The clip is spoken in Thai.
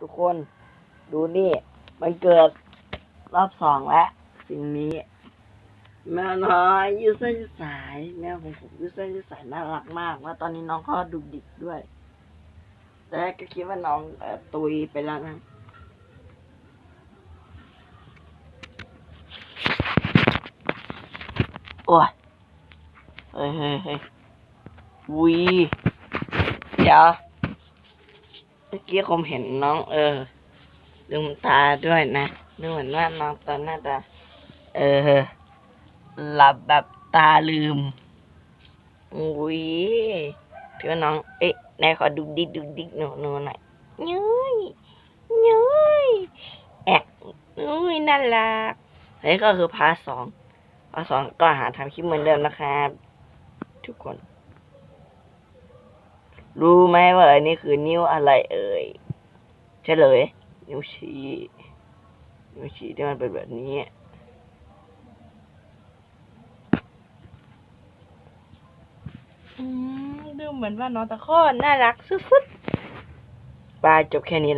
ทุกคนดูนี่ มันเกิดรอบสองแล้วสิ่งนี้ แมวน้อยยืดเส้นยืดสาย แมวของผมยืดเส้นยืดสายน่ารักมากแล้วตอนนี้น้องก็ดุดิกด้วย แต่ก็คิดว่าน้องตุยไปแล้วนะโอ้ยเฮ้ยเฮ้ยเฮ้ยวีเดี๋ยว เมื่อกี้ผมเห็นน้องเออลืมตาด้วยนะดูเหมือนว่าน้องตอนน่าจะเออหลับแบบตาลืมอุ้ยพี่ว่าน้อง เอ๊ะนายขอดูดิกดูดิกหนูหนูหน่อยยุ้ยยุ้ยแอะอุ้ยน่ารักนี่ก็คือพาร์ทสองพาร์ทสองก็หาทำคลิปเหมือนเดิมนะครับ ทุกคน รู้ไหมว่าอันนี้คือนิ้วอะไรเอ่ยเฉลย นิ้วชี้ นิ้วชี้ที่มันเป็นแบบนี้ อืมดูเหมือนว่าน้องตะข้อน่ารักสุดๆบายจบแค่นี้ละ